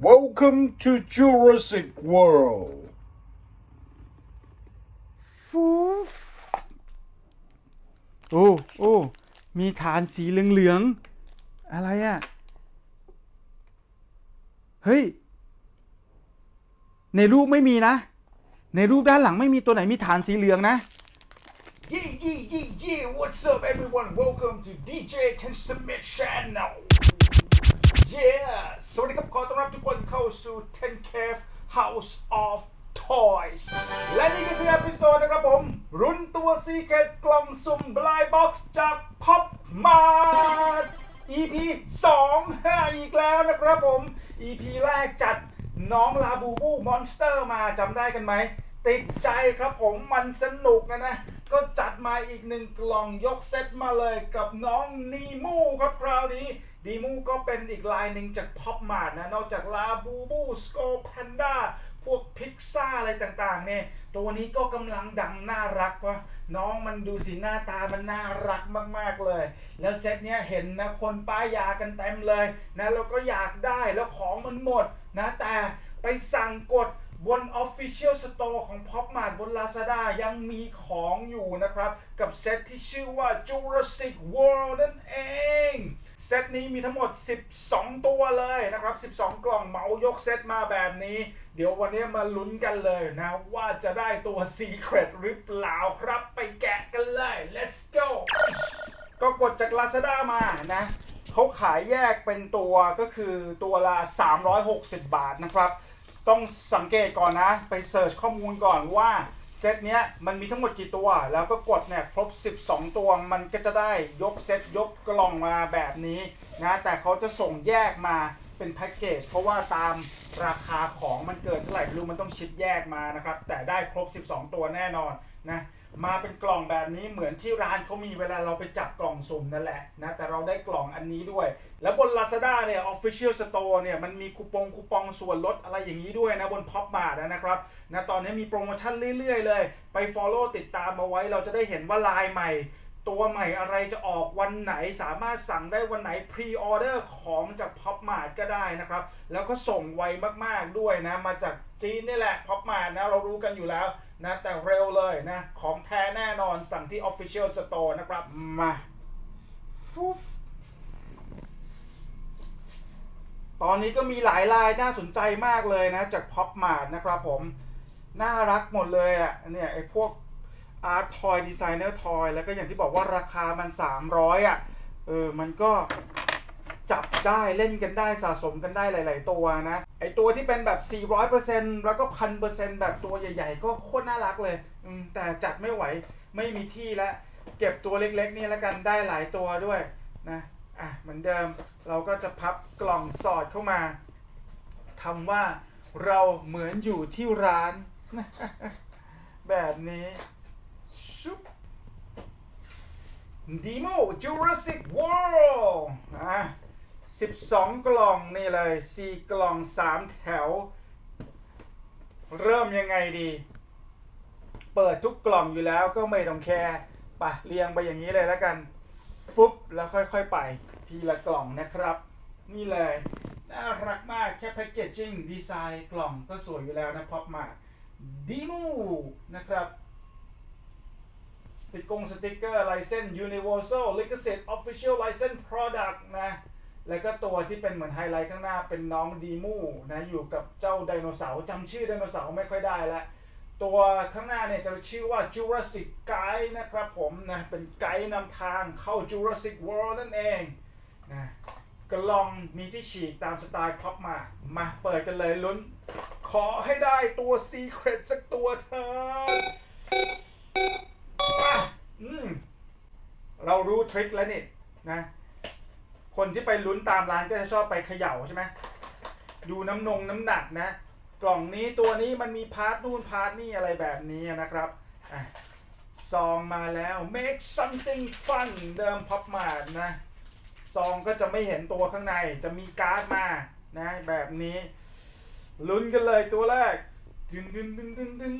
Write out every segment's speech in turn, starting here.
Welcome to Jurassic World ฟูฟโอ้โอ้มีฐานสีเหลืองๆ อะไรอะ่ะ เฮ้ย ในรูปไม่มีนะ ในรูปด้านหลังไม่มีตัวไหนมีฐานสีเหลืองนะ Yeah, yeah, yeah, yeah. What's up, everyone? Welcome to DJ Ten Submit Channel. Yeah. สวัสดีครับ ขอต้อนรับทุกคนเข้าสู่ Ten Cave House of Toys และนี่ก็คือเอพิโซดนะครับผม รุนตัวซีเกตกล่องสุ่ม Blind Box จาก Pop Mart EP 2อีกแล้วนะครับผม EP แรกจัดน้องลาบูบูมอนสเตอร์มาจำได้กันไหม ติดใจครับผมมันสนุกนะนะ ก็จัดมาอีกหนึ่งกล่องยกเซตมาเลยกับน้องนีมูครับคราวนี้นีมูก็เป็นอีกลายหนึ่งจากพ็อปมาร์นะ นอกจากลาบูบูสโกแพนด้าพวกพิกซ่าอะไรต่างๆเนี่ย ตัวนี้ก็กำลังดังน่ารักวะน้องมันดูสิหน้าตามันน่ารักมากๆเลย แล้วเซตเนี้ยเห็นนะคนป้ายยากันเต็มเลยนะแล้วก็อยากได้แล้วของมันหมดนะแต่ไปสั่งกด บน Official Store ของ Pop Mart บน Lazada ยังมีของอยู่นะครับ กับเซตที่ชื่อว่า Jurassic World นั่นเอง เซตนี้มีทั้งหมด 12 ตัวเลยนะครับ 12 กล่องเหมายกเซตมาแบบนี้ เดี๋ยววันนี้มาลุ้นกันเลยนะว่าจะได้ตัว Secret หรือเปล่าครับไปแกะกันเลย let's go ก็กดจาก Lazada มานะเขาขายแยกเป็นตัวก็คือตัวละ 360 บาทนะครับ ต้องสังเกตก่อนนะ ไปเสิร์ชข้อมูลก่อนว่าเซตเนี้ยมันมีทั้งหมดกี่ตัว แล้วก็กดเนี่ยครบ 12 ตัวมันก็จะได้ยกเซตยกกล่องมาแบบนี้นะแต่เขาจะส่งแยกมาเป็นแพ็กเกจเพราะว่าตามราคาของมันเกินเท่าไหร่ไม่รู้มันต้องชิดแยกมานะครับ แต่ได้ครบ 12 ตัวแน่นอนนะ มาเป็นกล่องแบบนี้เหมือนที่ร้านเขามีเวลาเราไปจับกล่องสุ่มนั่นแหละนะแต่เราได้กล่องอันนี้ด้วย แล้วบน Lazada เนี่ย Official Store เนี่ยมันมีคูปองคูปองส่วนลดอะไรอย่างนี้ด้วยนะบน Pop Mart นะครับนะตอนนี้มีโปรโมชั่นเรื่อยๆเลย ไป Follow ติดตามมาไว้เราจะได้เห็นว่าลายใหม่ ตัวใหม่อะไรจะออกวันไหนสามารถสั่งได้วันไหน Pre-order ของจาก Pop Mart ก็ได้นะครับแล้วก็ส่งไวมากๆด้วยนะมาจากจีนนี่แหละ Pop Mart นะเรารู้กันอยู่แล้ว นะแต่เร็วเลยนะของแท้แน่นอนสั่งที่ Official Store นะครับ มาฟุ๊บตอนนี้ก็มีหลายลายน่าสนใจมากเลยนะ จาก Pop Mart นะครับผม น่ารักหมดเลยอะเนี่ยไอ้พวก Art Toy Designer Toy แล้วก็อย่างที่บอกว่าราคามัน 300 อะ เออ มันก็ จับได้เล่นกันได้สะสมกันได้หลาย ๆ ตัวนะ ไอตัวที่เป็นแบบ 400%แล้วก็1,000%แบบตัวใหญ่ ๆ ก็โคตรน่ารักเลย แต่จัดไม่ไหวไม่มีที่แล้วเก็บตัวเล็ก ๆ นี่แล้วกันได้หลายตัวด้วยนะอะเหมือนเดิมเราก็จะพับกล่องสอดเข้ามาทำว่าเราเหมือนอยู่ที่ร้าน แบบนี้ชุบดีโม Jurassic World อะ 12 กล่องนี่เลย4กล่อง 3 แถว เริ่มยังไงดี เปิดทุกกล่องอยู่แล้วก็ไม่ต้องแคร์ไปเรียงไปอย่างนี้เลยแล้วกัน ฟุบแล้วค่อยๆไป ทีละกล่องนะครับ นี่เลยน่ารักมากแค่แพคเกจจิ้งดีไซน์กล่องก็สวยอยู่แล้วนะพับมาดีมูนะครับสติกกงสติกเกอร์ไลเซน Universal ลิขสิทธิ์ Official License Product นะ แล้วก็ตัวที่เป็นเหมือนไฮไลท์ข้างหน้าเป็นน้องดีมูนะอยู่กับเจ้าไดโนเสาร์จำชื่อไดโนเสาร์ไม่ค่อยได้แล้วตัวข้างหน้าเนี่ยจะชื่อว่า Jurassic Guide นะครับผมนะเป็นไกด์นำทางเข้า Jurassic World นั่นเองนะกลองมีที่ฉีกตามสไตล์พับมา มาเปิดกันเลยลุ้น ขอให้ได้ตัว Secret สักตัวเถอะอะอืมเรารู้ทริคแล้วนี่นะ คนที่ไปลุ้นตามร้านก็จะชอบไปเขย่าใช่ไหมดูน้ำนงน้ำหนักนะ กล่องนี้ตัวนี้มันมีพาร์ทนู่นพาร์ทนี่อะไรแบบนี้นะครับอะซองมาแล้ว make something fun เดิมพับมานะ ซองก็จะไม่เห็นตัวข้างใน จะมีการ์ดมานะแบบนี้ ลุ้นกันเลยตัวแรกดึงดึงดึงดึงดึง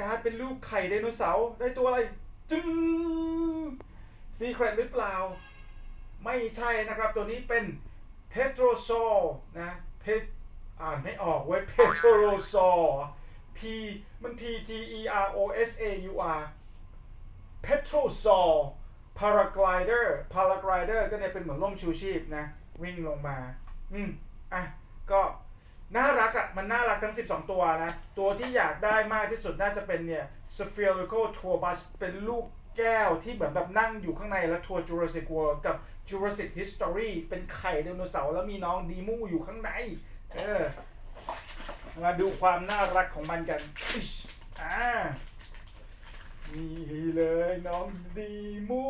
การ์ดเป็นรูปไข่ไดโนเสาร์ได้ตัวอะไรจึงซีเครตหรือเปล่า ไม่ใช่นะครับ ตัวนี้เป็นเพโทรโซนะเพอ่านไม่ออกเว้ย Petrosaur P มัน P T E R O S A U R Petrosaur Paraglider Paraglider ก็เนี่ยเป็นเหมือนร่มชูชีพนะ วิ่งลงมา อืม อะ ก็น่ารักอะ่ะ มันน่ารักทั้ง 12 ตัวนะ ตัวที่อยากได้มากที่สุดน่าจะเป็นเนี่ย Spherical Tour Bus เป็นลูกแก้วที่เหมือนแบบนั่งอยู่ข้างในแล้วทัวร์ Jurassic World กับ Jurassic History เป็นไข่ไดโนเสาร์แล้วมีน้องดีมูอยู่ข้างใน เออ มาดูความน่ารักของมันกันอ่านี่เลยน้องดีมู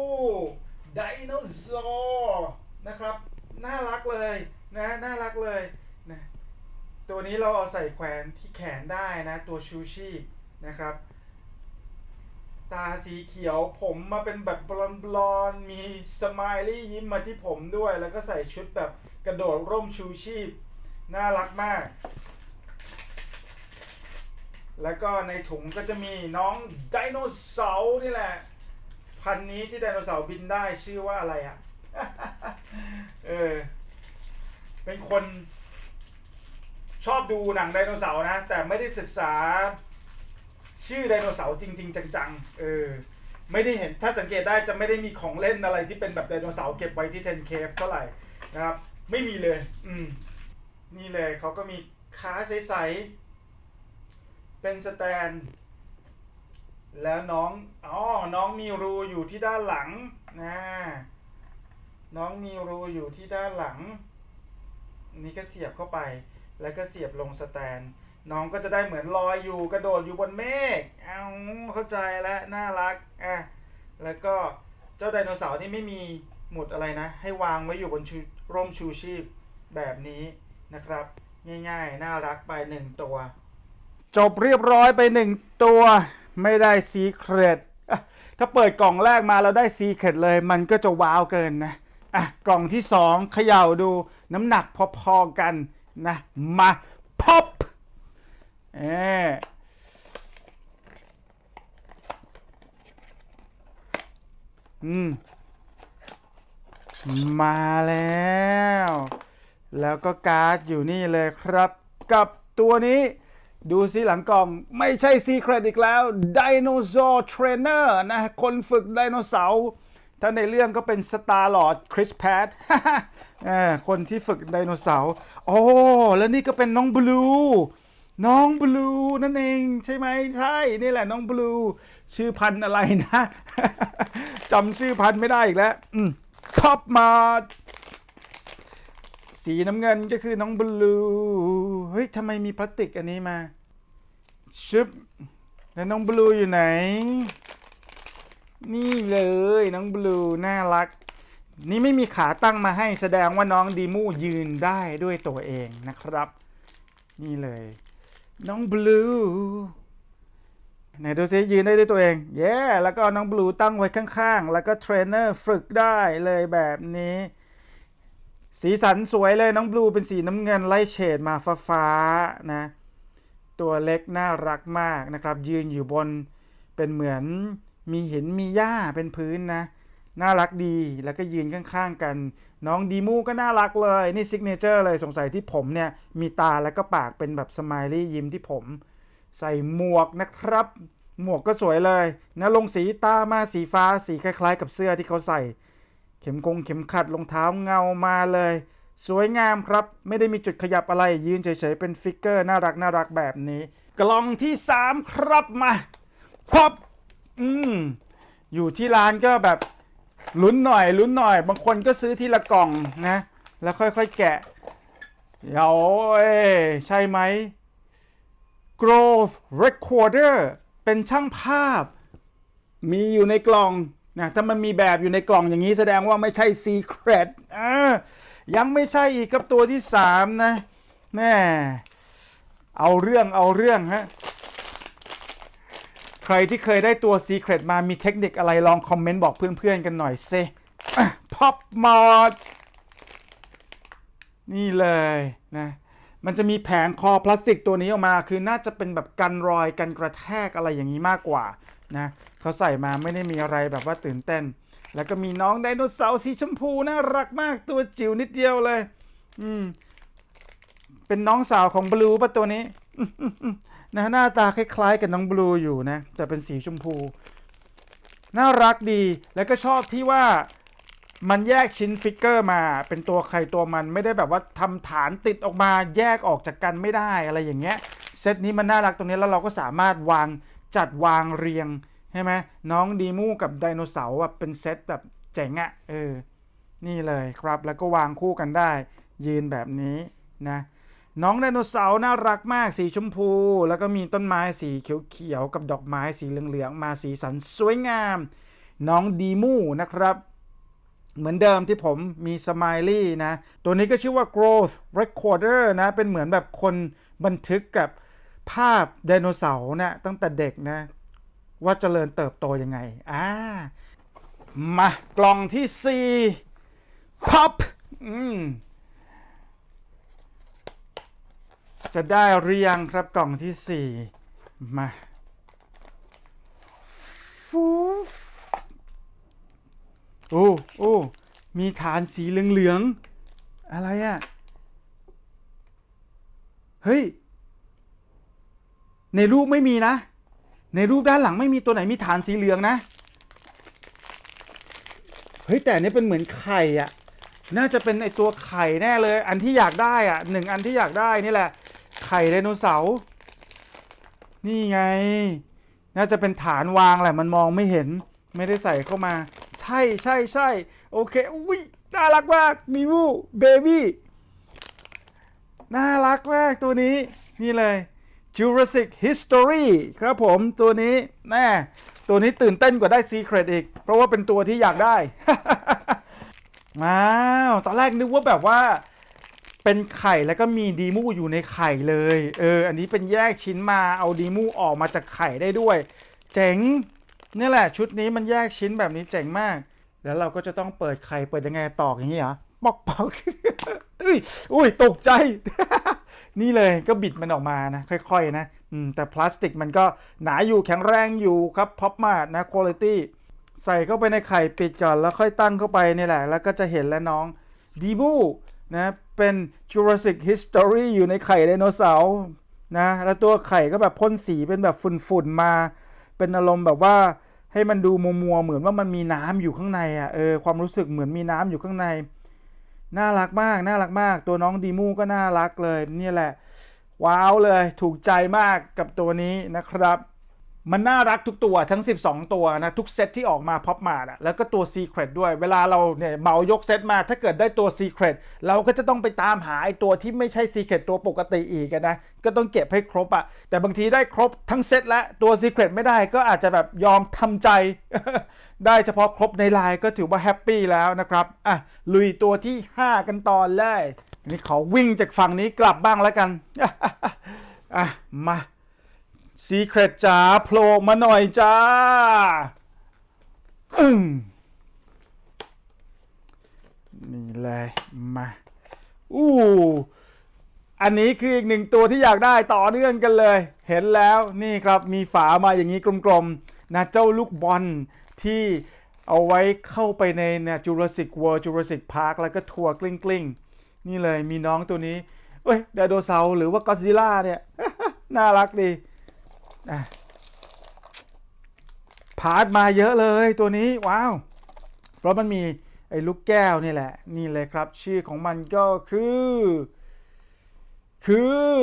ไดโนเสาร์นะครับ น่ารักเลยนะน่ารักเลยนะตัวนี้เราเอาใส่แขวนที่แขนได้นะ ตัวชูชีพนะครับ ตาสีเขียวผมมาเป็นแบบบลอนบลอนๆมีสไมลี่ยิ้มมาที่ผมด้วย แล้วก็ใส่ชุดแบบกระโดดร่มชูชีพ น่ารักมาก แล้วก็ในถุงก็จะมีน้องไดโนเสาร์นี่แหละ พันนี้ที่ไดโนเสาร์บินได้ชื่อว่าอะไรอะ่ะ เออ เป็นคนชอบดูหนังไดโนเสาร์นะ แต่ไม่ได้ศึกษา ชื่อไดโนเสาร์จริง ๆ จังๆเออไม่ได้เห็นถ้าสังเกตได้จะไม่ได้มีของเล่นอะไรที่เป็นแบบไดโนเสาร์เก็บไว้ที่ 10 cave เท่าไหร่นะครับ ไม่มีเลย อืม นี่เลยเขาก็มีขาใสๆเป็นสแตน แล้วน้องอ๋อน้องมีรูอยู่ที่ด้านหลังนะน้องมีรูอยู่ที่ด้านหลัง นี่ก็เสียบเข้าไป แล้วก็เสียบลงสแตน น้องก็จะได้เหมือนลอยอยู่กระโดดอยู่บนเมฆเอาเข้าใจแล้วน่ารักอะแล้วก็เจ้าไดโนเสาร์นี่ไม่มีหมุดอะไรนะ ให้วางไว้อยู่บนร่มชูชีพแบบนี้นะครับ ง่ายๆ น่ารักไปหนึ่งตัว จบเรียบร้อยไปหนึ่งตัว ไม่ได้ซีเครตถ้าเปิดกล่องแรกมาแล้วได้ซีเครตเลย มันก็จะว้าวเกินนะอะกล่องที่สองเขย่าดูน้ำหนักพอๆกันนะ มาพอป เอออืม มาแล้ว แล้วก็การ์ดอยู่นี่เลยครับ กับตัวนี้ ดูซิหลังกล่องไม่ใช่ซีเครตอีกแล้ว Dinosaur Trainer นะ คนฝึกไดโนเสาร์ถ้าในเรื่องก็เป็น Star Lord Chris Pratt คนที่ฝึกไดโนเสาร์ โอ้ แล้วนี่ก็เป็นน้องบลู น้องบลูนั่นเองใช่ไหมใช่นี่แหละน้องบลูชื่อพันธ์อะไรนะจำชื่อพันธ์ไม่ได้อีกแล้วท็อปมา สีน้ำเงินก็คือน้องบลูเฮ้ยทำไมมีพลาสติกอันนี้มาชึบแล้วน้องบลูอยู่ไหน นี่เลยน้องบลูน่ารัก นี่ไม่มีขาตั้งมาให้แสดงว่าน้องดีมูยืนได้ด้วยตัวเองนะครับ นี่เลย น้องบลูไหนดูซิยืนได้ด้วยตัวเอง เย้แล้วก็น้องบลูตั้งไว้ข้างๆ แล้วก็เทรนเนอร์ฝึกได้เลยแบบนี้ สีสันสวยเลยน้องบลูเป็นสีน้ำเงินไล่เฉดมาฟ้าๆนะ ตัวเล็กน่ารักมากนะครับ ยืนอยู่บนเป็นเหมือนมีหินมีหญ้าเป็นพื้นนะ น่ารักดีแล้วก็ยืนข้างๆกัน น้องดีมูก็น่ารักเลย นี่ซิกเนเจอร์เลยสงสัยที่ผมเนี่ย มีตาแล้วก็ปากเป็นแบบสมายลี่ยิ้มที่ผม ใส่หมวกนะครับ หมวกก็สวยเลยนะลงสีตามาสีฟ้าสีคล้ายๆ กับเสื้อที่เขาใส่ เข็มกงเข็มขัดรองเท้าเงามาเลย สวยงามครับ ไม่ได้มีจุดขยับอะไรยืนเฉยๆเป็นฟิกเกอร์น่ารักน่ารักแบบนี้ กล่องที่ 3 ครับมาพบอืมอยู่ที่ร้านก็แบบ ลุ้นหน่อยลุ้นหน่อย บางคนก็ซื้อทีละกล่องนะ แล้วค่อยๆแกะเดี๋ยวเอ้ยใช่ไหม Grove Recorder เป็นช่างภาพ มีอยู่ในกล่องนะถ้ามันมีแบบอยู่ในกล่องอย่างนี้แสดงว่าไม่ใช่ Secret อ่ายังไม่ใช่อีกกับตัวที่ 3 นะแม่เอาเรื่องเอาเรื่องฮะ รที่เคยได้ตัว Secret มามีเทคนิคอะไรลองคอมเมนต์บอกเพื่อนๆกันหน่อยเซท็อปมอดนี่เลยนะมันจะมีแผงคอพลาสติกตัวนี้ออกมา คือน่าจะเป็นแบบกันรอยกันกระแทกอะไรอย่างนี้มากกว่านะเขาใส่มาไม่ได้มีอะไรแบบว่าตื่นเต้น แล้วก็มีน้องไดโนเสาร์สีชมพูน่ารักมากตัวจิ๋วนิดเดียวเลย อืมเป็นน้องสาวของบลูป่ะตัวนี้ นะหน้าตาคล้ายๆกับน้องบลูอยู่นะแต่เป็นสีชมพู น่ารักดีแล้วก็ชอบที่ว่ามันแยกชิ้นฟิกเกอร์มา เป็นตัวใครตัวมันไม่ได้แบบว่าทำฐานติดออกมาแยกออกจากกันไม่ได้อะไรอย่างเงี้ยเซตนี้มันน่ารักตรงนี้แล้วเราก็สามารถวางจัดวางเรียงใช่ไหมน้องดีมูกับไดโนเสาร์แบบเป็นเซตแบบเจ๋งอะ่ะเออนี่เลยครับแล้วก็วางคู่กันได้ ยืนแบบนี้นะ น้องไดโนเสาร์น่ารักมากสีชมพู แล้วก็มีต้นไม้สีเขียวๆกับดอกไม้สีเหลืองๆมาสีสันสวยงาม น้องดีมูนะครับ เหมือนเดิมที่ผมมีสม i ลี่นะ ตัวนี้ก็ชื่อว่า growth recorder นะ เป็นเหมือนแบบคนบันทึกกับภาพไดโนเสาร์นะตั้งแต่เด็กนะ ว่าเจริญเติบโตยังไงอ่ามากล่องที่ 4 pop อืม จะได้เรียงครับกล่องที่4มาฟูโอ้โอ้มีฐานสีเหลืองๆ อะไรอะเฮ้ย ในรูปไม่มีนะ ในรูปด้านหลังไม่มีตัวไหนมีฐานสีเหลืองนะ เฮ้ย แต่นี้เป็นเหมือนไข่อะน่าจะเป็นไอตัวไข่แน่เลย อันที่อยากได้อะหนึ่งอันที่อยากได้นี่แหละ ข่ไดโนเสาร์นี่ไง น่าจะเป็นฐานวางแหละมันมองไม่เห็น ไม่ได้ใส่เข้ามา ใช่ใช่ใช่โอเคอุ้ยน่ารักมากมีมูเบบี้น่ารักมากตัวนี้นี่เลย Jurassic History ครับผมตัวนี้แน่ตัวนี้ตื่นเต้นกว่าได้ Secret อีก เพราะว่าเป็นตัวที่อยากได้ว้าวตอนแรกนึกว่าแบบว่า เป็นไข่แล้วก็มีดีมูอยู่ในไข่เลย เออ อันนี้เป็นแยกชิ้นมาเอาดีมูออกมาจากไข่ได้ด้วย เจ๋งนี่แหละ ชุดนี้มันแยกชิ้นแบบนี้เจ๋งมาก แล้วเราก็จะต้องเปิดไข่เปิดยังไงตอกอย่างนี้เหรอปอกปอกอุ้ยอุ้ยตกใจ นี่เลยก็บิดมันออกมานะ ค่อยๆนะอืมแต่พลาสติกมันก็หนาอยู่แข็งแรงอยู่ครับพ็อปมาดนะคุณภาพใส่เข้าไปในไข่ปิดก่อนแล้วค่อยตั้งเข้าไปนี่แหละ แล้วก็จะเห็นแล้วน้องดีบูนะ เป็น Jurassic History อยู่ในไข่ไดโนเสาร์นะแล้วตัวไข่ก็แบบพ่นสีเป็นแบบฝุ่นๆมา เป็นอารมณ์แบบว่าให้มันดูมัวๆเหมือนว่ามันมีน้ำอยู่ข้างในอะเออความรู้สึกเหมือนมีน้ำอยู่ข้างใน น่ารักมากน่ารักมาก ตัวน้องดีมูก็น่ารักเลย นี่แหละ ว้าวเลยถูกใจมากกับตัวนี้นะครับ มันน่ารักทุกตัวทั้ง 12 ตัวนะ ทุกเซตที่ออกมาพ็อปมาอะแล้วก็ตัว Secret ด้วย เวลาเราเนี่ยเหมายกเซตมา ถ้าเกิดได้ตัว Secret เราก็จะต้องไปตามหาไอตัวที่ไม่ใช่ Secret ตัวปกติอีกนะ ก็ต้องเก็บให้ครบอะแต่บางทีได้ครบทั้งเซตแล้วตัว Secret ไม่ได้ก็อาจจะแบบยอมทำใจ ได้เฉพาะครบในไลน์ก็ถือว่าแฮปปี้แล้วนะครับอะลุยตัวที่ 5 กันตอนเลยอันนี่ขอวิ่งจากฝั่งนี้กลับบ้างแล้วกันอะมา ซีเครตจ๋าโผล่มาหน่อยจ้าอืมนี่เลยมาอู้อันนี้คืออีกหนึ่งตัวที่อยากได้ต่อเนื่องกันเลย เห็นแล้วนี่ครับมีฝามาอย่างนี้กลมๆนะเจ้าลูกบอลที่เอาไว้เข้าไปในเนี่ย Jurassic World Jurassic Park แล้วก็ทัวร์กลิ้งๆนี่เลยมีน้องตัวนี้เอ้ยไดโนเสาร์หรือว่าก็ซิล่าเนี่ย น่ารักดี พาร์ทมาเยอะเลยตัวนี้ ว้าว เพราะมันมี ไอ้ลูกแก้วนี่แหละ นี่เลยครับ ชื่อของมันก็คือ คือ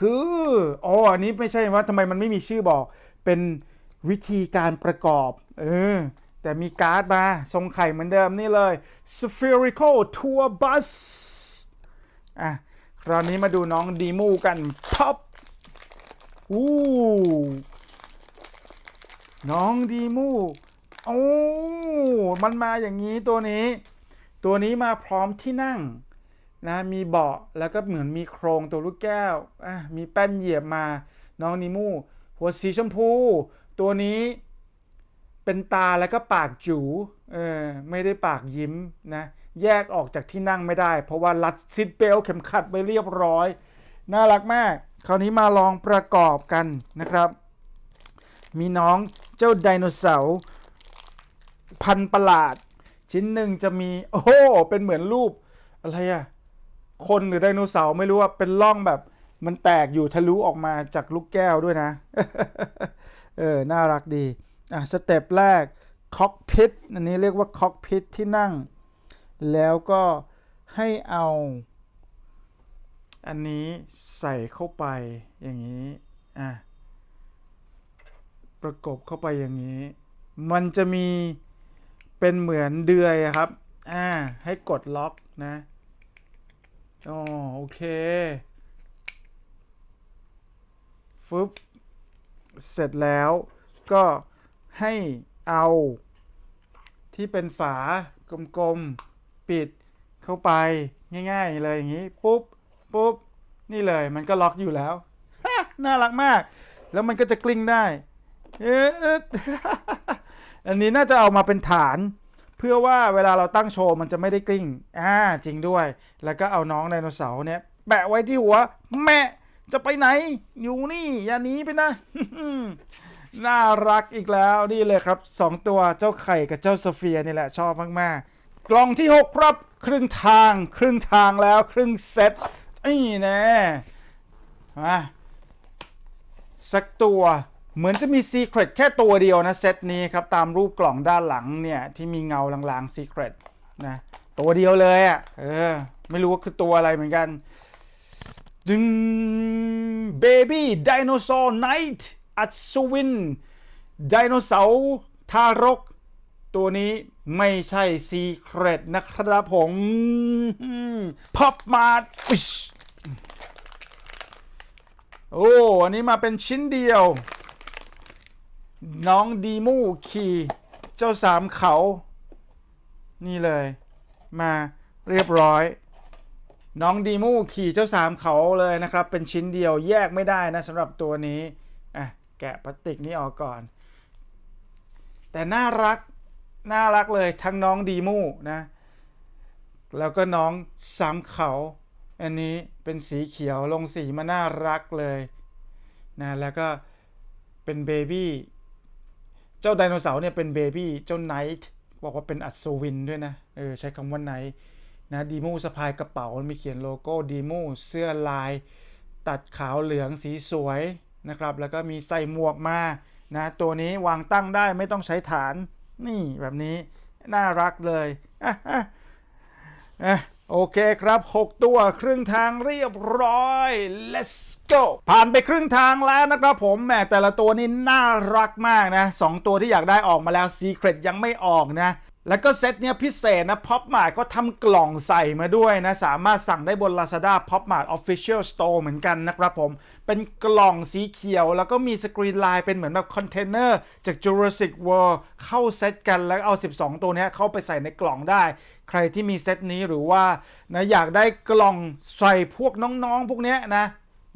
คืออ๋ออันนี้ไม่ใช่ว่าทำไมมันไม่มีชื่อบอก เป็นวิธีการประกอบ เออ แต่มีการ์ดมา ทรงไข่เหมือนเดิมนี่เลย spherical tour bus อะ คราวนี้มาดูน้องดีมูกัน pop อู้น้องดีมูโอ้มันมาอย่างนี้ตัวนี้ ตัวนี้มาพร้อมที่นั่งนะมีเบาะแล้วก็เหมือนมีโครงตัวลูกแก้วอะมีแป้นเหยียบมาน้องนิมูหัวสีชมพู ตัวนี้เป็นตาแล้วก็ปากจูเออไม่ได้ปากยิ้มนะแยกออกจากที่นั่งไม่ได้ เพราะว่ารัดซิดเบลเข็มขัดไว้เรียบร้อย น่ารักมาก คราวนี้มาลองประกอบกันนะครับ มีน้องเจ้าไดโนเสาร์พันประหลาด ชิ้นหนึ่งจะมีโอ้โหเป็นเหมือนรูปอะไรอะคนหรือไดโนเสาร์ไม่รู้ว่าเป็นร่องแบบ มันแตกอยู่ทะลุออกมาจากลูกแก้วด้วยนะ เออ น่ารักดี อะ สเต็ปแรกคอกพิทอันนี้เรียกว่าคอกพิทที่นั่ง แล้วก็ให้เอา อันนี้ใส่เข้าไปอย่างนี้ อะ ประกบเข้าไปอย่างนี้ มันจะมีเป็นเหมือนเดือยครับ อ่า ให้กดล็อกนะอ๋อโอเค ฟึบ เสร็จแล้วก็ให้เอาที่เป็นฝากลมๆ ปิดเข้าไปง่ายๆเลยอย่างนี้ ปุ๊บ ปุ๊บนี่เลยมันก็ล็อกอยู่แล้วน่ารักมาก แล้วมันก็จะกลิ้งได้อันนี้น่าจะเอามาเป็นฐาน เพื่อว่าเวลาเราตั้งโชว์มันจะไม่ได้กลิ้งอ่าจริงด้วย แล้วก็เอาน้องไดโนเสาร์เนี่ยแปะไว้ที่หัว แม่จะไปไหน อยู่นี่ อย่าหนีไปนะน่ารักอีกแล้วนี่เลยครับสองตัวเจ้าไข่กับเจ้าโซเฟียนี่แหละชอบมากๆ กล่องที่ 6 ครับ ครึ่งทาง ครึ่งทางแล้วครึ่งเซต นี่แน่มาสักตัวเหมือนจะมีซีเครตแค่ตัวเดียวนะเซตนี้ครับ ตามรูปกล่องด้านหลังเนี่ย ที่มีเงาลางๆซีเครตนะ ตัวเดียวเลยอะ่ะ เออ ไม่รู้ว่าคือตัวอะไรเหมือนกันดึงเบบี้ไดโนเสาร์ไนท์อัศวินไดโนเสาร์ทารก ตัวนี้ไม่ใช่ซีเครตนะครับผมพับมาอุ๊ย โอ้ อันนี้มาเป็นชิ้นเดียว น้องดีมูขี่เจ้าสามเขา นี่เลย มาเรียบร้อย น้องดีมูขี่เจ้าสามเขาเลยนะครับ เป็นชิ้นเดียวแยกไม่ได้นะสำหรับตัวนี้อะแกะพลาสติกนี้ออกก่อน แต่น่ารัก น่ารักเลยทั้งน้องดีมูนะ แล้วก็น้องสามเขา อันนี้เป็นสีเขียวลงสีมาน่ารักเลยนะแล้วก็เป็นเบบี้เจ้าไดโนเสาร์เนี่ยเป็นเบบี้เจ้าไนท์บอกว่าเป็นอัศวินด้วยนะเออใช้คำว่าไนท์นะดีมูสะพายกระเป๋ามีเขียนโลโก้ดีมูเสื้อลาย ตัดขาวเหลืองสีสวยนะครับ แล้วก็มีใส่หมวกมานะตัวนี้วางตั้งได้ไม่ต้องใช้ฐานนี่แบบนี้น่ารักเลยอะอะอะ โอเคครับ 6 ตัวครึ่งทางเรียบร้อย let's go ผ่านไปครึ่งทางแล้วนะครับผมแหมแต่ละตัวนี่น่ารักมากนะสองตัวที่อยากได้ออกมาแล้ว Secret ยังไม่ออกนะ แล้วก็เซตเนี้ยพิเศษนะ Pop Mart ก็ทำกล่องใส่มาด้วยนะ สามารถสั่งได้บน Lazada Pop Mart Official Store เหมือนกันนะครับผม เป็นกล่องสีเขียว แล้วก็มีสกรีนลายเป็นเหมือนแบบคอนเทนเนอร์จาก Jurassic World เข้าเซตกันแล้วเอา 12 ตัวเนี้ยเข้าไปใส่ในกล่องได้ ใครที่มีเซตนี้หรือว่านะอยากได้กล่องใส่พวกน้องๆ พวกเนี้ยนะ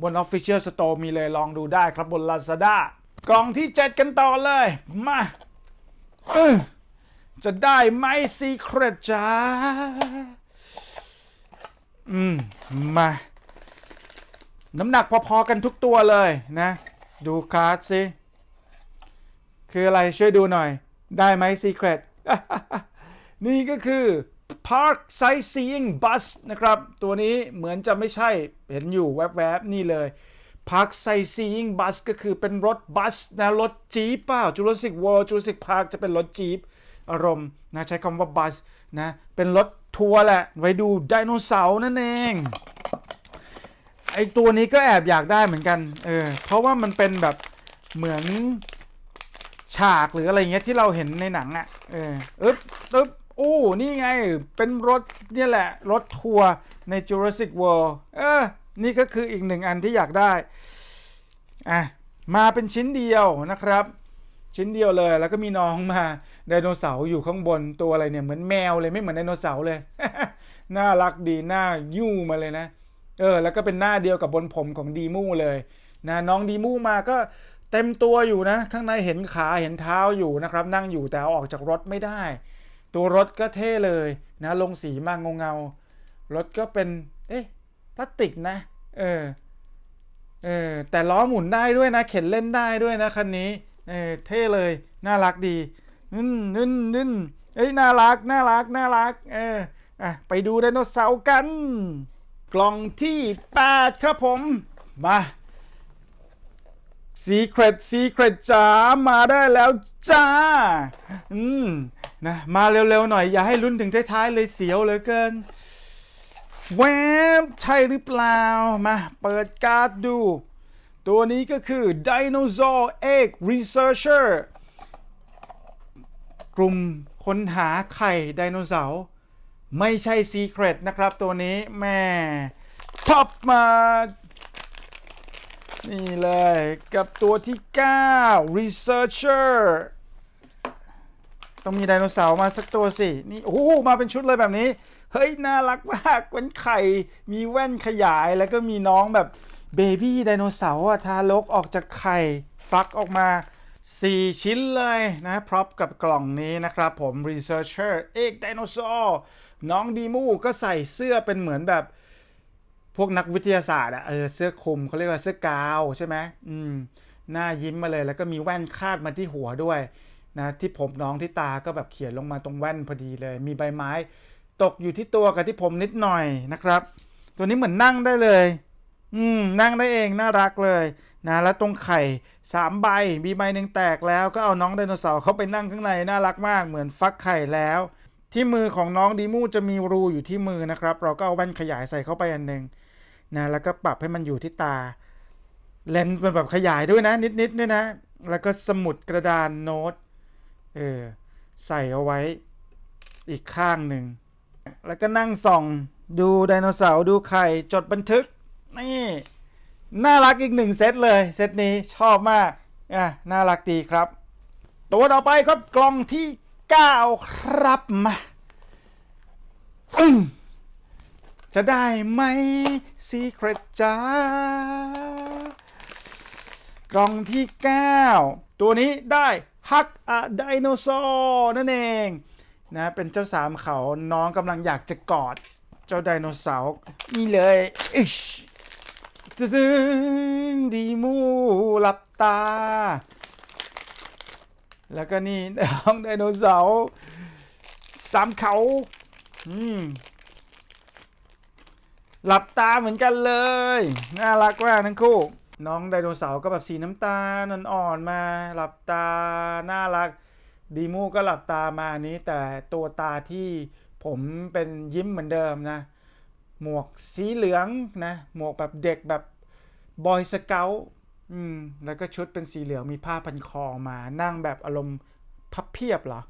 บน Official Store มีเลยลองดูได้ครับบน Lazada กล่องที่ 7 กันต่อเลย มาอ จะได้ไหมซีเครตจ้าอืม มา น้ำหนักพอๆกันทุกตัวเลยนะ ดูการ์ดสิ คืออะไรช่วยดูหน่อย ได้ไหมซีเครตนี่ก็คือ Park Sightseeing Bus นะครับ ตัวนี้เหมือนจะไม่ใช่เห็นอยู่แวบๆ นี่เลย Park Sightseeing Bus ก็คือเป็นรถบัสนะ รถจี๊ปเปล่า Jurassic World Jurassic Park จะเป็นรถจี๊ป อารมณ์นะใช้คำว่าบัสนะเป็นรถทัวร์แหละ ไว้ดูไดโนเสาร์นั่นเองไอตัวนี้ก็แอบอยากได้เหมือนกันเออเพราะว่ามันเป็นแบบเหมือนฉากหรืออะไรเงี้ยที่เราเห็นในหนังอะ่ะเอออึ๊บอึ๊บอู้นี่ไงเป็นรถเนี่ยแหละ รถทัวร์ใน Jurassic World เออนี่ก็คืออีกหนึ่งอันที่อยากได้อะมาเป็นชิ้นเดียวนะครับ ชิ้นเดียวเลย แล้วก็มีน้องมาไดโนเสาร์อยู่ข้างบนตัวอะไรเนี่ยเหมือนแมวเลยไม่เหมือนไดโนเสาร์เลย น่ารักดีหน้ายู่มาเลยนะ เออ แล้วก็เป็นหน้าเดียวกับบนผมของดีมูเลยนะน้องดีมูมาก็เต็มตัวอยู่นะ ข้างในเห็นขาเห็นเท้าอยู่นะครับ นั่งอยู่แต่เอาออกจากรถไม่ได้ ตัวรถก็เท่เลยนะลงสีมากเงาๆรถก็เป็น เอ๊ะพลาสติกนะ เออเออแต่ล้อหมุนได้ด้วยนะ เข็นเล่นได้ด้วยนะคันนี้ เออเท่เลย น่ารักดีนึ่นนึ่นนึ่นเอ้ยน่ารักน่ารักน่ารักเอออะไปดูไดโนเสาร์กัน กล่องที่ 8 ครับผม มา Secret Secret จ้ามาได้แล้วจ้า อืมนะมาเร็วๆหน่อย อย่าให้ลุ้นถึงท้ายๆเลยเสียวเหลือเกินแวบใช่หรือเปล่า มา เปิดการ์ดดู ตัวนี้ก็คือ Dinosaur Egg Researcher กลุ่มค้นหาไข่ไดโนเสาร์ไม่ใช่ Secret นะครับ ตัวนี้แม่ท็อปมา นี่เลยกับตัวที่ 9 Researcher ต้องมีไดโนเสาร์มาสักตัวสิ นี่ โอ้ มาเป็นชุดเลยแบบนี้ เฮ้ย น่ารักมากเป็นไข่ มีแว่นขยายแล้วก็มีน้องแบบ เบบี้ไดโนเสาร์อะทารกออกจากไข่ ฟักออกมา 4 ชิ้นเลยนะพร็อพกับกล่องนี้นะครับผม Researcher เอกไดโนเสาร์น้องดีมูก็ใส่เสื้อเป็นเหมือนแบบ พวกนักวิทยาศาสตร์อะเออเสื้อคลุมเขาเรียกว่าเสื้อกาวใช่ไหมอืมหน้ายิ้มมาเลยแล้วก็มีแว่นคาดมาที่หัวด้วยนะที่ผมน้องที่ตาก็แบบเขียนลงมาตรงแว่นพอดีเลย มีใบไม้ ตกอยู่ที่ตัวกับที่ผมนิดหน่อยนะครับ ตัวนี้เหมือนนั่งได้เลย อืมนั่งได้เองน่ารักเลยนะแล้วตรงไข่สามใบมีใบหนึ่งแตกแล้วก็เอาน้องไดโนเสาร์เข้าไปนั่งข้างในน่ารักมากเหมือนฟักไข่แล้ว ที่มือของน้องดีมูจะมีรูอยู่ที่มือนะครับ เราก็เอาแว่นขยายใส่เข้าไปอันหนึ่งนะแล้วก็ปรับให้มันอยู่ที่ตา เลนส์เป็นแบบขยายด้วยนะ นิดๆด้วยนะ แล้วก็สมุดกระดานโน้ตเออใส่เอาไว้อีกข้างหนึ่งแล้วก็นั่งส่องดูไดโนเสาร์ดูไข่จดบันทึก นี่น่ารักอีกหนึ่งเซตเลยเซตนี้ชอบมากอะน่ารักดีครับ ตัวต่อไปครับกล่องที่ 9 ครับมาอืมจะได้ไหม Secret จ้ากล่องที่ 9 ตัวนี้ได้ฮักอะไดโนเสาร์นั่นเองนะเป็นเจ้าสามเขาน้องกำลังอยากจะกอด เจ้าไดโนเสาร์นี่เลยอิช ตึ้งดีมูหลับตา แล้วก็นี่น้องไดโนเสาร์สามเขาอืมหลับตาเหมือนกันเลย น่ารักมากทั้งคู่ น้องไดโนเสาร์ก็แบบสีน้ำตาลอ่อนๆมา หลับตา น่ารัก ดีมูก็หลับตามานี้ แต่ตัวตาที่ผมเป็นยิ้มเหมือนเดิมนะ หมวกสีเหลืองนะ หมวกแบบเด็กแบบบอยสเกลอืม แล้วก็ชุดเป็นสีเหลืองมีผ้าพันคอมา นั่งแบบอารมณ์พับเพียบเหรอ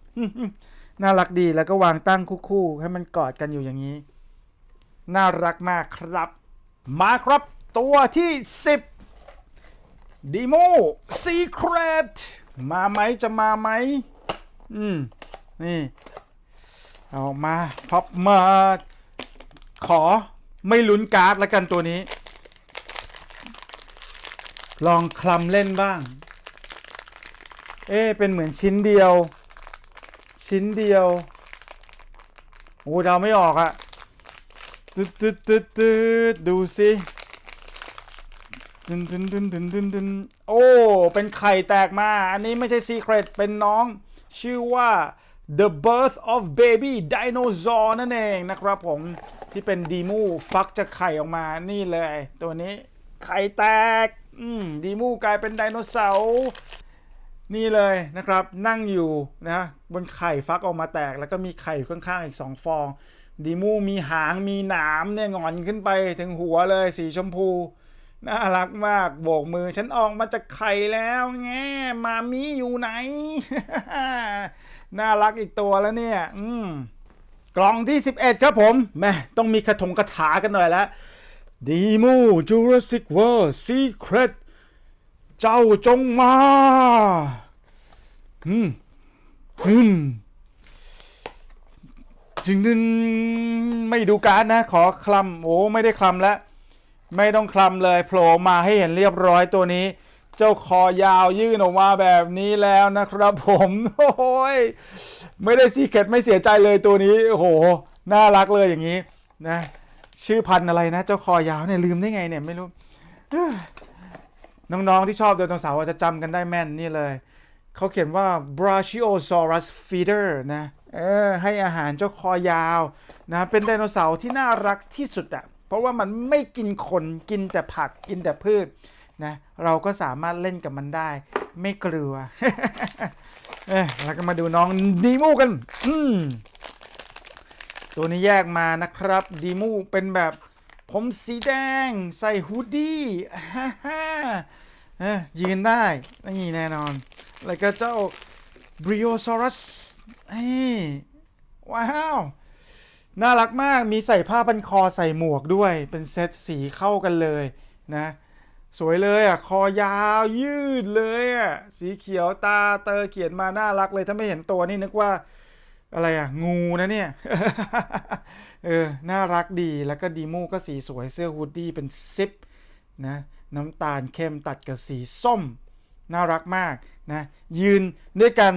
น่ารักดีแล้วก็วางตั้งคู่ๆ ให้มันกอดกันอยู่อย่างนี้ น่ารักมากครับ มาครับตัวที่ 10ดีโมซีเครตมาไหมจะมาไหม อืม นี่ เอามาพับมา ขอไม่ลุ้นการ์ดแล้วกันตัวนี้ ลองคลำเล่นบ้าง เอ๊เป็นเหมือนชิ้นเดียว ชิ้นเดียวโอ้เดาไม่ออกอะตึ๊ดตึ๊ดตึ๊ดตึ๊ดดูสิตึนตึนตึนตึนตึนตึนโอ้ เป็นไข่แตกมา อันนี้ไม่ใช่ซีเครตเป็นน้อง ชื่อว่า The Birth of Baby Dinosaur นั่นเองนะครับผม ที่เป็นดีมูฟักจะไข่ออกมานี่เลย ตัวนี้ไข่แตกอืมดีมูกลายเป็นไดโนเสาร์นี่เลยนะครับนั่งอยู่นะบนไข่ฟักออกมาแตก แล้วก็มีไข่อยู่ข้างๆอีกสองฟอง ดีมูมีหางมีหนามเนี่ยงอนขึ้นไปถึงหัวเลยสีชมพู น่ารักมากโบกมือฉันออกมาจากไข่แล้วแง่มามีอยู่ไหน น่ารักอีกตัวแล้วเนี่ย อืม กล่องที่ 11 ครับผมแม่ต้องมีคาถงคาถากันหน่อยแล้วดีมูจูราสสิกเวิร์ซีเครตเจ้าจงมาอืมอืมจึงดึงไม่ดูการ์ดนะ ขอคลำโอ้ ไม่ได้คลำแล้ว ไม่ต้องคลำเลยโผล่มาให้เห็นเรียบร้อยตัวนี้ เจ้าคอยาวยื่นออกมาแบบนี้แล้วนะครับผมโอ้ยไม่ได้ซีเกตไม่เสียใจเลยตัวนี้โอ้โหน่ารักเลยอย่างนี้นะชื่อพันธุ์อะไรนะ เจ้าคอยาวเนี่ยลืมได้ไงเนี่ยไม่รู้น้องๆที่ชอบไดโนเสาร์อาจจะจำกันได้แม่นนี่เลย เขาเขียนว่า Brachiosaurus feeder นะเออให้อาหารเจ้าคอยาวนะเป็นไดโนเสาร์ที่น่ารักที่สุดอะเพราะว่ามันไม่กินคนกินแต่ผักกินแต่พืช นะเราก็สามารถเล่นกับมันได้ ไม่กลัวเอ้ยแล้วก็มาดูน้องดีมูกัน อืมตัวนี้แยกมานะครับ ดีมูเป็นแบบผมสีแดงใส่ฮูดดี้ฮ่าฮ่ายืนได้นี่แน่นอน แล้วก็เจ้าบริโอซอรัสว้าว น่ารักมากมีใส่ผ้าพันคอใส่หมวกด้วย เป็นเซตสีเข้ากันเลยนะ สวยเลยอะ คอยาวยืดเลยอะ สีเขียวตาเตอเขียนมาน่ารักเลย ถ้าไม่เห็นตัวนี่นึกว่า อะไรอะ งูนะเนี่ย เออ น่ารักดี แล้วก็ดีมูก็สีสวย เสื้อฮูดดี้เป็นซิปนะ น้ำตาลเข้มตัดกับสีส้ม น่ารักมากนะ ยืนด้วยกัน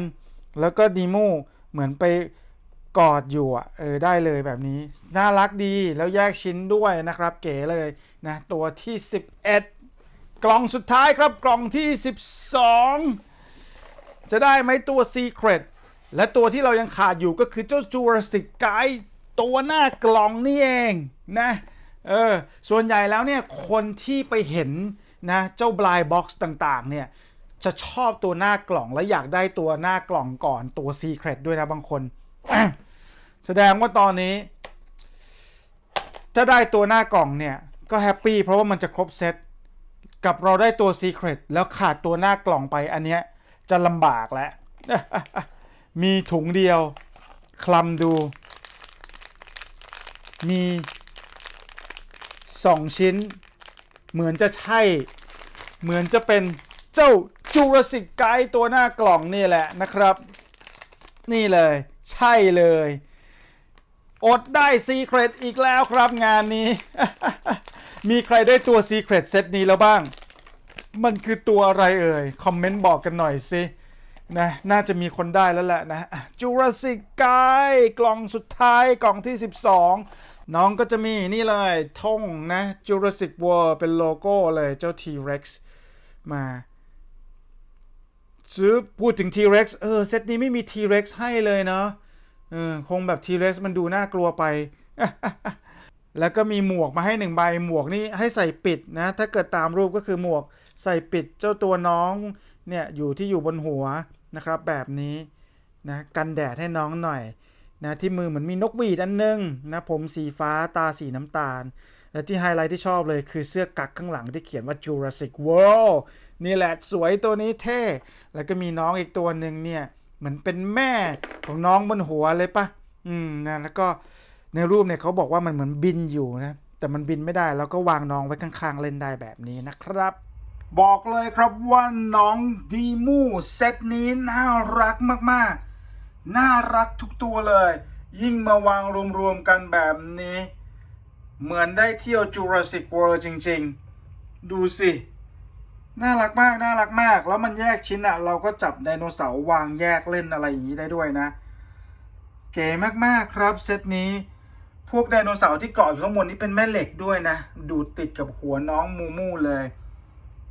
แล้วก็ดีมูเหมือนไปกอดอยู่อะเออได้เลยแบบนี้ น่ารักดี แล้วแยกชิ้นด้วยนะครับ เก๋เลยนะ ตัวที่ 11 กล่องสุดท้ายครับกล่องที่ 12 จะได้ไหมตัว Secret และตัวที่เรายังขาดอยู่ก็คือเจ้า Jurassic Guide ตัวหน้ากล่องนี่เองนะเออส่วนใหญ่แล้วเนี่ยคนที่ไปเห็นนะเจ้า Blind Box ต่างๆเนี่ยจะชอบตัวหน้ากล่องและอยากได้ตัวหน้ากล่องก่อนตัว Secret ด้วยนะบางคน แสดงว่าตอนนี้จะได้ตัวหน้ากล่องเนี่ย ก็แฮปปี้เพราะว่ามันจะครบเซต กับเราได้ตัว Secret แล้วขาดตัวหน้ากล่องไปอันเนี้ยจะลำบากแล้ว มีถุงเดียว คลำดู มีสองชิ้น เหมือนจะใช่ เหมือนจะเป็นเจ้าจูราสิกไกด์ตัวหน้ากล่องนี่แหละนะครับ นี่เลย ใช่เลย อดได้ซีเครตอีกแล้วครับงานนี้ มีใครได้ตัวซีเครตเซตนี้แล้วบ้าง มันคือตัวอะไรเอ่ย คอมเมนต์บอกกันหน่อยสิ นะ น่าจะมีคนได้แล้วแหละนะจูราสิกไกกล่องสุดท้ายกล่องที่ 12 น้องก็จะมีนี่เลยธงนะ Jurassic World เป็นโลโก้เลยเจ้า T-Rex มาซื้อพูดถึง T-Rex เออ เซตนี้ไม่มี T-Rex ให้เลยเนาะเออคงแบบ T-Rex มันดูน่ากลัวไป แล้วก็มีหมวกมาให้หนึ่งใบหมวกนี่ให้ใส่ปิดนะ ถ้าเกิดตามรูปก็คือหมวกใส่ปิดเจ้าตัวน้องเนี่ยอยู่ที่อยู่บนหัวนะครับ แบบนี้นะกันแดดให้น้องหน่อยนะที่มือเหมือนมีนกหวีดอันนึงนะผมสีฟ้าตาสีน้ำตาล และที่ไฮไลท์ที่ชอบเลยคือเสื้อกั๊กข้างหลังที่เขียนว่า Jurassic World นี่แหละสวยตัวนี้เท่ แล้วก็มีน้องอีกตัวหนึ่งเนี่ยเหมือนเป็นแม่ของน้องบนหัวเลยปะอืมนะแล้วก็ ในรูปเนี่ยเขาบอกว่ามันเหมือนบินอยู่นะแต่มันบินไม่ได้แล้วก็วางน้องไว้ข้างๆเล่นได้แบบนี้นะครับ บอกเลยครับว่าน้องดีมูเซตนี้น่ารักมากๆ น่ารักทุกตัวเลย ยิ่งมาวางรวมๆกันแบบนี้ เหมือนได้เที่ยว Jurassic World จริงๆ ดูสิ น่ารักมากน่ารักมาก แล้วมันแยกชิ้นอะเราก็จับไดโนเสาร์วางแยกเล่นอะไรอย่างนี้ได้ด้วยนะ เก๋มากๆครับเซตนี้ วกไดโนเสาร์ที่เกาะอยู่ข้างบนนี้เป็นแม่เหล็กด้วยนะ ดูติดกับหัวน้องมูมูเลย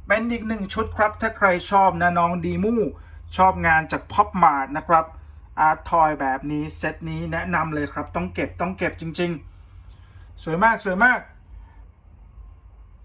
เป็นอีกหนึ่งชุดครับ ถ้าใครชอบนะน้องดีมูชอบงานจากพ็อปมาร์ทนะครับอาร์ตทอยแบบนี้เซตนี้แนะนำเลยครับต้องเก็บต้องเก็บจริง ๆ สวยมากสวยมาก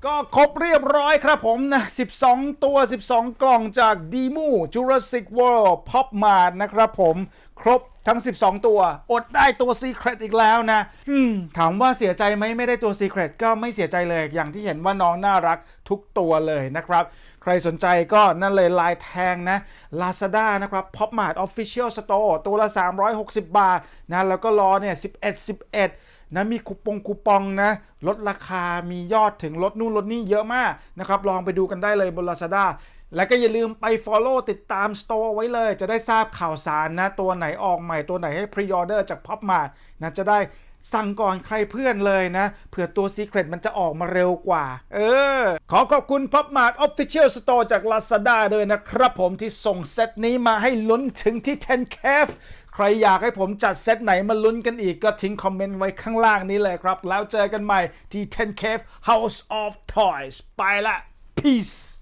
ก็ครบเรียบร้อยครับผมนะ 12 ตัว 12 กล่องจาก d ีมู Jurassic World Pop Mart นะครับผม ครบ ทั้ง 12 ตัว อดได้ตัว Secret อีกแล้วนะอืมถามว่าเสียใจไหมไม่ได้ตัว Secret ก็ไม่เสียใจเลย อย่างที่เห็นว่าน้องน่ารักทุกตัวเลยนะครับ ใครสนใจก็นั่นเลยลายแทงนะ Lazada นะครับ Pop Mart Official Store ตัวละ 360 บาทนะแล้วก็รอเนี่ย 11 11นะมีคูปองคูปองนะลดราคามียอดถึงลดนู่นลดนี่เยอะมากนะครับ ลองไปดูกันได้เลยบน Lazada แล้วก็อย่าลืมไป Follow ติดตาม Store ไว้เลย จะได้ทราบข่าวสารนะ ตัวไหนออกใหม่ตัวไหนให้ Pre-order จาก Pop Mart นะจะได้สั่งก่อนใครเพื่อนเลยนะ เผื่อตัว Secret มันจะออกมาเร็วกว่า เออ ขอขอบคุณ Pop Mart Official Store จาก Lazada ด้วยนะครับผมที่ส่งเซตนี้มาให้ลุ้นถึงที่ 10 c a f ใครอยากให้ผมจัดเซตไหนมาลุ้นกันอีกก็ทิ้งคอมเมนต์ไว้ข้างล่างนี้เลยครับ แล้วเจอกันใหม่ที่ 10 c a f House of Toys ไปละ peace